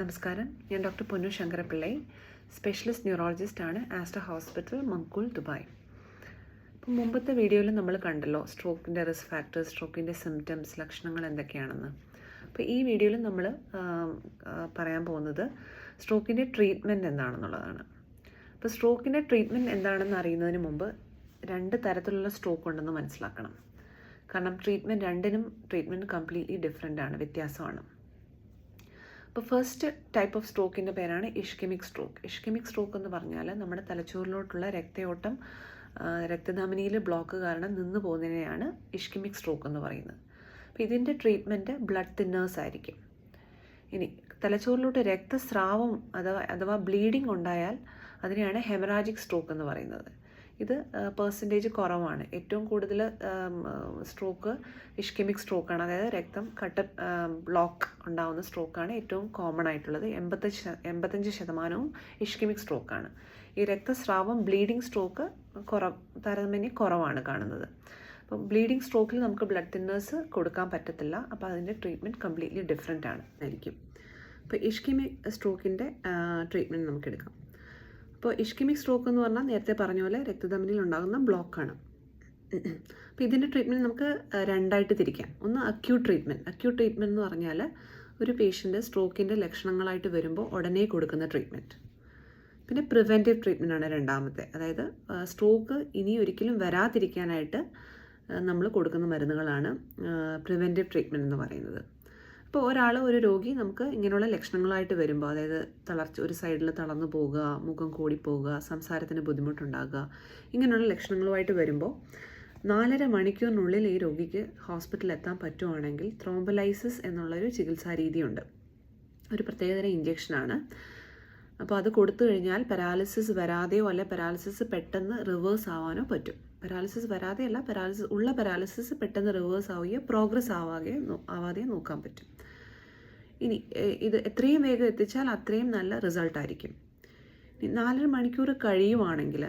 നമസ്കാരം. ഞാൻ doctor Ponnu Sankarapillai specialist neurologist ആണ് ആസ്റ്റർ ഹോസ്പിറ്റൽ മങ്കൂൾ ദുബായ്. അപ്പം മുമ്പത്തെ വീഡിയോയിൽ നമ്മൾ കണ്ടല്ലോ സ്ട്രോക്കിന്റെ റിസ്ക് ഫാക്ടേഴ്സ് സ്ട്രോക്കിന്റെ സിംറ്റംസ് ലക്ഷണങ്ങൾ എന്തൊക്കെയാണെന്ന്. അപ്പോൾ ഈ വീഡിയോയിൽ നമ്മൾ പറയാൻ പോകുന്നത് സ്ട്രോക്കിന്റെ ട്രീറ്റ്മെന്റ് എന്താണെന്നുള്ളതാണ്. അപ്പോൾ സ്ട്രോക്കിന്റെ ട്രീറ്റ്മെന്റ് എന്താണെന്ന് അറിയുന്നതിന് മുമ്പ് രണ്ട് തരത്തിലുള്ള സ്ട്രോക്ക് ഉണ്ടെന്ന് മനസ്സിലാക്കണം. കാരണം ട്രീറ്റ്മെന്റ് രണ്ടിനും ട്രീറ്റ്മെന്റ് കംപ്ലീറ്റ്ലി ഡിഫറെന്റ് ആണ് വ്യത്യാസമാണ്. അപ്പോൾ ഫസ്റ്റ് ടൈപ്പ് ഓഫ് സ്ട്രോക്കിന്റെ പേരാണ് ഇഷ്കെമിക് സ്ട്രോക്ക് ഇഷ്കെമിക് സ്ട്രോക്ക് എന്ന് പറഞ്ഞാൽ നമ്മുടെ തലച്ചോറിലോട്ടുള്ള രക്തയോട്ടം രക്തധാമിനിയിൽ ബ്ലോക്ക് കാരണം നിന്ന് പോകുന്നതിനെയാണ് ഇഷ്കെമിക് സ്ട്രോക്ക് എന്ന് പറയുന്നത്. അപ്പോൾ ഇതിന്റെ ട്രീറ്റ്മെന്റ് ബ്ലഡ് തിന്നേഴ്സ് ആയിരിക്കും. ഇനി തലച്ചോറിലോട്ട് രക്തസ്രാവം അഥവാ അഥവാ ബ്ലീഡിംഗ് ഉണ്ടായാൽ അതിനെയാണ് ഹെമറാജിക് സ്ട്രോക്ക് എന്ന് പറയുന്നത്. ഇത് പേഴ്സന്റേജ് കുറവാണ്. ഏറ്റവും കൂടുതൽ സ്ട്രോക്ക് ഇഷ്കെമിക് സ്ട്രോക്കാണ് അതായത് രക്തം കട്ട് ബ്ലോക്ക് ഉണ്ടാകുന്ന സ്ട്രോക്കാണ് ഏറ്റവും കോമൺ ആയിട്ടുള്ളത്. എൺപത്തഞ്ച് എൺപത്തഞ്ച് ശതമാനവും ഇഷ്കെമിക് സ്ട്രോക്കാണ് ഈ രക്തസ്രാവം ബ്ലീഡിംഗ് സ്ട്രോക്ക് കുറ താരതമ്യേന കുറവാണ് കാണുന്നത്. അപ്പം ബ്ലീഡിംഗ് സ്ട്രോക്കിൽ നമുക്ക് ബ്ലഡ് തിന്നേഴ്സ് കൊടുക്കാൻ പറ്റത്തില്ല. അപ്പോൾ അതിന്റെ ട്രീറ്റ്മെന്റ് കംപ്ലീറ്റ്ലി ഡിഫറെന്റ് ആണ് ആയിരിക്കും. അപ്പോൾ ഇഷ്കെമിക് സ്ട്രോക്കിന്റെ ട്രീറ്റ്മെന്റ് നമുക്കെടുക്കാം അപ്പോൾ ഇഷ്കിമിക് സ്ട്രോക്ക് എന്ന് പറഞ്ഞാൽ നേരത്തെ പറഞ്ഞ പോലെ രക്തധമനിയിൽ ഉണ്ടാകുന്ന ബ്ലോക്കാണ് അപ്പോൾ ഇതിന്റെ ട്രീറ്റ്മെന്റ് നമുക്ക് രണ്ടായിട്ട് തിരിക്കാം. ഒന്ന് അക്യൂട്ട് ട്രീറ്റ്മെന്റ് അക്യൂട്ട് ട്രീറ്റ്മെന്റ് എന്ന് പറഞ്ഞാൽ ഒരു പേഷ്യന്റ് സ്ട്രോക്കിന്റെ ലക്ഷണങ്ങളായിട്ട് വരുമ്പോൾ ഉടനെ കൊടുക്കുന്ന ട്രീറ്റ്മെന്റ് പിന്നെ പ്രിവെന്റീവ് ട്രീറ്റ്മെന്റ് ആണ് രണ്ടാമത്തെ. അതായത് സ്ട്രോക്ക് ഇനി ഒരിക്കലും വരാതിരിക്കാനായിട്ട് നമ്മൾ കൊടുക്കുന്ന മരുന്നുകളാണ് പ്രിവെന്റീവ് ട്രീറ്റ്മെന്റ് എന്ന് പറയുന്നത്. അപ്പോൾ ഒരാൾ ഒരു രോഗി നമുക്ക് ഇങ്ങനെയുള്ള ലക്ഷണങ്ങളായിട്ട് വരുമ്പോൾ അതായത് തളർച്ച ഒരു സൈഡിൽ തളർന്നു പോവുക മുഖം കൂടിപ്പോവുക സംസാരത്തിന് ബുദ്ധിമുട്ടുണ്ടാകുക ഇങ്ങനെയുള്ള ലക്ഷണങ്ങളുമായിട്ട് വരുമ്പോൾ നാലര മണിക്കൂറിനുള്ളിൽ ഈ രോഗിക്ക് ഹോസ്പിറ്റലിൽ എത്താൻ പറ്റുവാണെങ്കിൽ ത്രോംബലൈസിസ് എന്നുള്ളൊരു ചികിത്സാ രീതിയുണ്ട്. ഒരു പ്രത്യേകതരം ഇഞ്ചെക്ഷനാണ് അപ്പോൾ അത് കൊടുത്തു കഴിഞ്ഞാൽ പാരാലിസിസ് വരാതെയോ അല്ല പാരാലിസിസ് പെട്ടെന്ന് റിവേഴ്സ് ആവാനോ പറ്റും. പരാലിസിസ് വരാതെ അല്ല പാരാലിസിസ് ഉള്ള പാരാലിസിസ് പെട്ടെന്ന് റിവേഴ്സ് ആവുകയോ പ്രോഗ്രസ് ആവാതെ ആവാതെ നോക്കാൻ പറ്റും. ഇനി ഇത് എത്രയും വേഗം എത്തിച്ചാൽ അത്രയും നല്ല റിസൾട്ടായിരിക്കും നാലര മണിക്കൂർ കഴിയുവാണെങ്കിൽ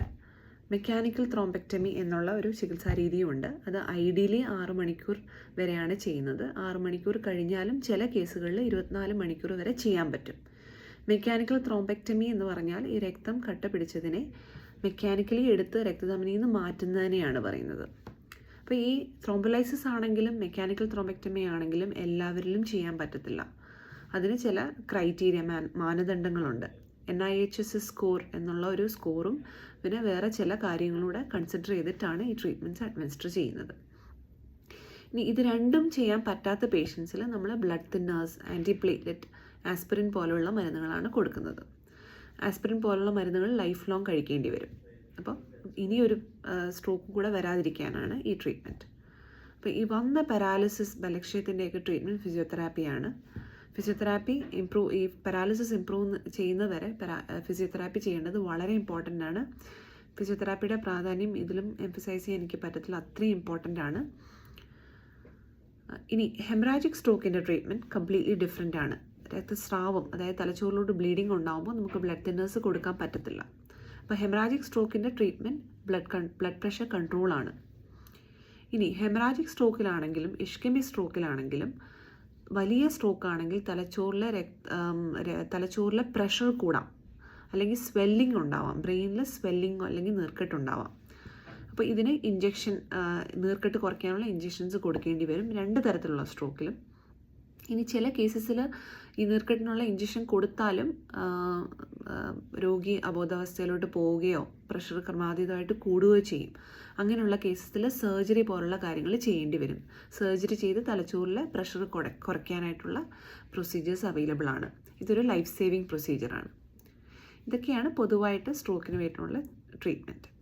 മെക്കാനിക്കൽ ത്രോംബെക്ടമി എന്നുള്ള ഒരു ചികിത്സാ രീതിയുണ്ട്. അത് ഐഡിയലി ആറ് മണിക്കൂർ വരെയാണ് ചെയ്യുന്നത്. ആറ് മണിക്കൂർ കഴിഞ്ഞാലും ചില കേസുകളിൽ ഇരുപത്തിനാല് മണിക്കൂർ വരെ ചെയ്യാൻ പറ്റും. മെക്കാനിക്കൽ ത്രോംബെക്ടമി എന്ന് പറഞ്ഞാൽ ഈ രക്തം കട്ട പിടിച്ചതിനെ മെക്കാനിക്കലി എടുത്ത് രക്തധമനിയിൽ നിന്ന് മാറ്റുന്നതിനെയാണ് പറയുന്നത്. അപ്പോൾ ഈ ത്രോംബലൈസിസ് ആണെങ്കിലും മെക്കാനിക്കൽ ത്രോംബെക്ടമി ആണെങ്കിലും എല്ലാവരിലും ചെയ്യാൻ പറ്റത്തില്ല. അതിന് ചില criteria മാനദണ്ഡങ്ങളുണ്ട്. N I H S score എന്നുള്ള ഒരു സ്കോറും പിന്നെ വേറെ ചില കാര്യങ്ങളൂടെ കൺസിഡർ ചെയ്തിട്ടാണ് ഈ ട്രീറ്റ്മെന്റ്സ് അഡ്മിനിസ്റ്റർ ചെയ്യുന്നത്. ഇനി ഇത് രണ്ടും ചെയ്യാൻ പറ്റാത്ത പേഷ്യൻസിൽ നമ്മൾ ബ്ലഡ് തിന്നേഴ്സ് ആന്റിപ്ലേറ്റ്ലെറ്റ് ആസ്പിരിൻ പോലെയുള്ള മരുന്നുകളാണ് കൊടുക്കുന്നത്. ആസ്പിരിൻ പോലുള്ള മരുന്നുകൾ ലൈഫ് ലോങ് കഴിക്കേണ്ടി വരും. അപ്പോൾ ഇനിയൊരു സ്ട്രോക്ക് കൂടെ വരാതിരിക്കാനാണ് ഈ ട്രീറ്റ്മെന്റ്. അപ്പോൾ ഈ വന്ന പാരാലിസിസ് ബലക്ഷയത്തിന്റെയൊക്കെ ട്രീറ്റ്മെന്റ് ഫിസിയോതെറാപ്പിയാണ്. ഫിസിയോതെറാപ്പി ഇംപ്രൂവ് ഈ പാരാലിസിസ് ഇംപ്രൂവ് ചെയ്യുന്നവരെ വരെ ഫിസിയോതെറാപ്പി ചെയ്യേണ്ടത് വളരെ ഇമ്പോർട്ടന്റ് ആണ്. ഫിസിയോതെറാപ്പിയുടെ പ്രാധാന്യം ഇതിലും എംഫസൈസ് ചെയ്യാൻ എനിക്ക് പറ്റത്തില്ല. അത്രയും ഇമ്പോർട്ടന്റ് ആണ്. ഇനി ഹെമറാജിക് സ്ട്രോക്കിന്റെ ട്രീറ്റ്മെന്റ് കംപ്ലീറ്റ്ലി ഡിഫറെന്റ് ആണ്. രക്തസ്രാവം അതായത് തലച്ചോറിലോട്ട് ബ്ലീഡിംഗ് ഉണ്ടാകുമ്പോൾ നമുക്ക് ബ്ലഡ് തിന്നേഴ്സ് കൊടുക്കാൻ പറ്റത്തില്ല. അപ്പോൾ ഹെമറാജിക് സ്ട്രോക്കിന്റെ ട്രീറ്റ്മെന്റ് ബ്ലഡ് കൺ ബ്ലഡ് പ്രഷർ കൺട്രോളാണ് ഇനി ഹെമറാജിക് സ്ട്രോക്കിലാണെങ്കിലും ഇഷ്കമി സ്ട്രോക്കിലാണെങ്കിലും വലിയ സ്ട്രോക്ക് ആണെങ്കിൽ തലച്ചോറിലെ രക്ത തലച്ചോറിലെ പ്രഷർ കൂടാം. അല്ലെങ്കിൽ സ്വെല്ലിംഗ് ഉണ്ടാവാം ബ്രെയിനിൽ സ്വെല്ലിംഗ് അല്ലെങ്കിൽ നീർക്കെട്ടുണ്ടാവാം അപ്പോൾ ഇതിന് ഇഞ്ചെക്ഷൻ നീർക്കെട്ട് കുറയ്ക്കാനുള്ള ഇഞ്ചെക്ഷൻസ് കൊടുക്കേണ്ടി വരും. രണ്ട് തരത്തിലുള്ള സ്ട്രോക്കിലും ഇനി ചില കേസസിൽ ഈ നീർക്കെട്ടിനുള്ള ഇഞ്ചക്ഷൻ കൊടുത്താലും രോഗി അബോധാവസ്ഥയിലോട്ട് പോവുകയോ പ്രഷർ ക്രമാതീതമായിട്ട് കൂടുകയോ ചെയ്യും. അങ്ങനെയുള്ള കേസസിൽ സർജറി പോലുള്ള കാര്യങ്ങൾ ചെയ്യേണ്ടി വരും. സർജറി ചെയ്ത് തലച്ചോറിലെ പ്രഷർ കുറ കുറയ്ക്കാനായിട്ടുള്ള പ്രൊസീജിയേഴ്സ് അവൈലബിൾ ആണ്. ഇതൊരു ലൈഫ് സേവിങ് പ്രൊസീജിയറാണ് ഇതൊക്കെയാണ് പൊതുവായിട്ട് സ്ട്രോക്കിന് വേണ്ടിയിട്ടുള്ള ട്രീറ്റ്മെന്റ്